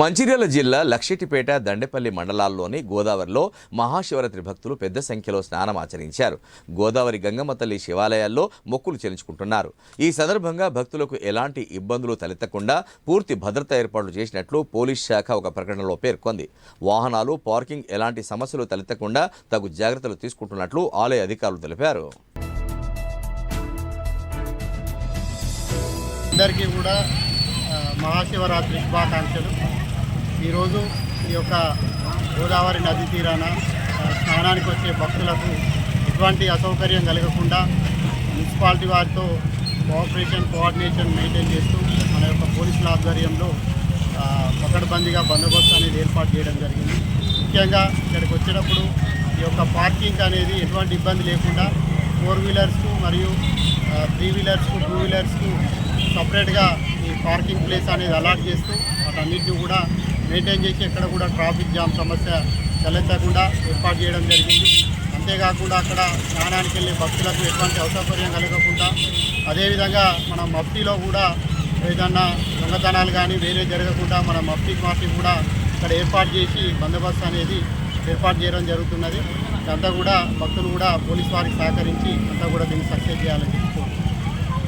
మంచిర్యాల జిల్లా లక్షిటిపేట దండేపల్లి మండలాల్లోని గోదావరిలో మహాశివరాత్రి భక్తులు పెద్ద సంఖ్యలో స్నానం ఆచరించారు. గోదావరి గంగమ్మ తల్లి శివాలయాల్లో మొక్కులు చెల్లించుకుంటున్నారు. ఈ సందర్భంగా భక్తులకు ఎలాంటి ఇబ్బందులు తలెత్తకుండా పూర్తి భద్రతా ఏర్పాట్లు చేసినట్లు పోలీస్ శాఖ ఒక ప్రకటనలో పేర్కొంది. వాహనాలు పార్కింగ్ ఎలాంటి సమస్యలు తలెత్తకుండా తగు జాగ్రత్తలు తీసుకుంటున్నట్లు ఆలయ అధికారులు తెలిపారు. అందరికీ కూడా మహాశివరాత్రి శుభాకాంక్షలు. ఈరోజు ఈ యొక్క గోదావరి నది తీరాన స్నానానికి వచ్చే భక్తులకు ఎటువంటి అసౌకర్యం కలగకుండా మున్సిపాలిటీ వారితో కోఆపరేషన్ కోఆర్డినేషన్ మెయింటైన్ చేస్తూ మన యొక్క పోలీసుల ఆధ్వర్యంలో పకడ్బందీగా బందోబస్తు అనేది ఏర్పాటు చేయడం జరిగింది. ముఖ్యంగా ఇక్కడికి వచ్చినప్పుడు ఈ యొక్క పార్కింగ్ అనేది ఎటువంటి ఇబ్బంది లేకుండా ఫోర్ వీలర్స్కు మరియు త్రీ వీలర్స్కు టూ వీలర్స్కు సపరేట్గా పార్కింగ్ ప్లేస్ అనేది అలాట్ చేస్తూ వాటన్నిటిని కూడా మెయింటైన్ చేసి ఎక్కడ కూడా ట్రాఫిక్ జామ్ సమస్య తలెత్తకుండా ఏర్పాటు చేయడం జరిగింది. అంతేకాకుండా అక్కడ స్నానానికి వెళ్ళే భక్తులకు ఎటువంటి అసౌకర్యం కలగకుండా అదేవిధంగా మన మఫ్టీలో కూడా ఏదన్నా దొంగతనాలు కానీ వేరే జరగకుండా మన మఫ్టీ మాఫీ కూడా ఇక్కడ ఏర్పాటు చేసి బందోబస్తు అనేది ఏర్పాటు చేయడం జరుగుతున్నది. అంతా కూడా భక్తులు కూడా పోలీస్ వారికి సహకరించి అంతా కూడా దీన్ని సక్సెస్ చేయాలని